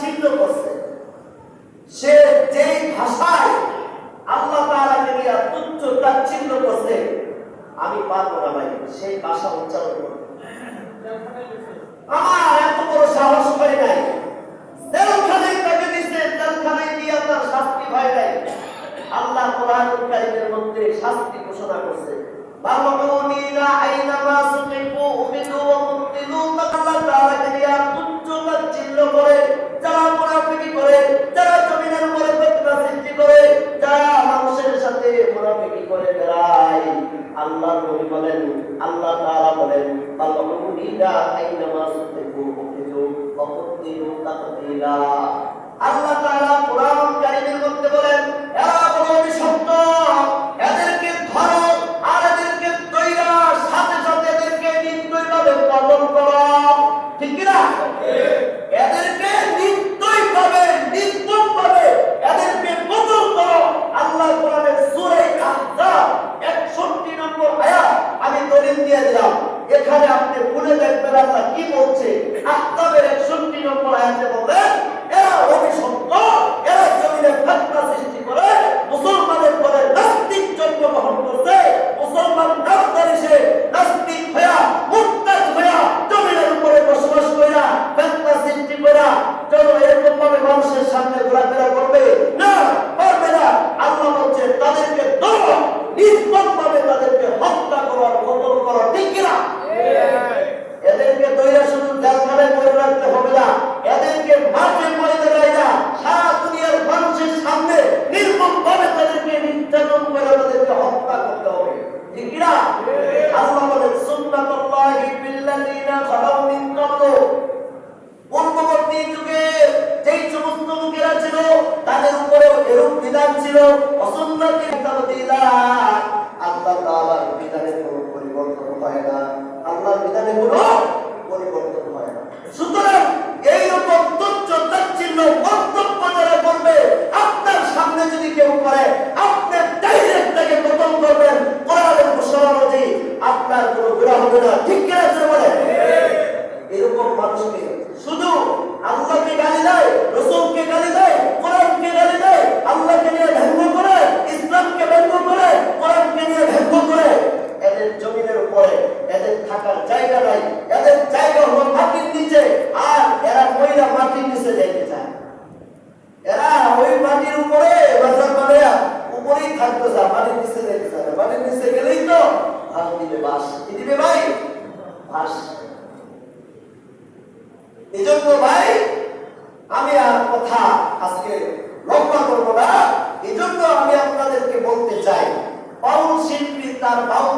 তাচ্ছিল্য করছে। সে যেই ভাষায় আল্লাহ তাআলাকে তুচ্ছ তাচ্ছিল্য করছে, আমি পারব না ভাই, সেই ভাষা উচ্চারণ করতে। আমার এত বড় সাহস হয় নাই। জেলখানায় তাকে তার শাস্তি হয় নাই। আল্লাহ কোরআন মধ্যে শাস্তি ঘোষণা করছে। বামুনিনা আল্লাহ নবী বলেন, আল্লাহ তাআলা বলেন বামুনিনা আইনামা উমিদু ওয়া মুতিলু তাকদিরা। আল্লাহ তাআলা কোরআন আমি দলিল দিয়ে দিলাম। এখানে আপনি ভুলে দেখবেন আপনার কি বলছে। আত্মাবের 61 ছিল অসুন্নতি আল্লাহ তাআলার বিধানে কোনো পরিবর্তন হয় না। আল্লাহর বিধানে কোনো পরিবর্তন হয় না। সুতরাং এই রকম তুচ্ছ তাচ্ছিল্য মন্তব্য যারা করবে আপনার সামনে যদি কেউ করে, আপনি ডাইরেক্ট তাকে খতম করবেন? কোরআনের ঘোষণা অনুযায়ী আপনার কোনো গুনাহ হবে না। ঠিক কিনা বলেন? এরকম মানুষকে থাকতে চায় পানির নিচে যেতে চায়। মাটির নিচে গেলেই তো দিবে বাস কি দিবে ভাই? বাস এই জন্য ভাই, আমি আর কথা আজকে লম্বা করব না। এই জন্য আমি আপনাদেরকে বলতে চাই বাউল শিল্পী তার বাউল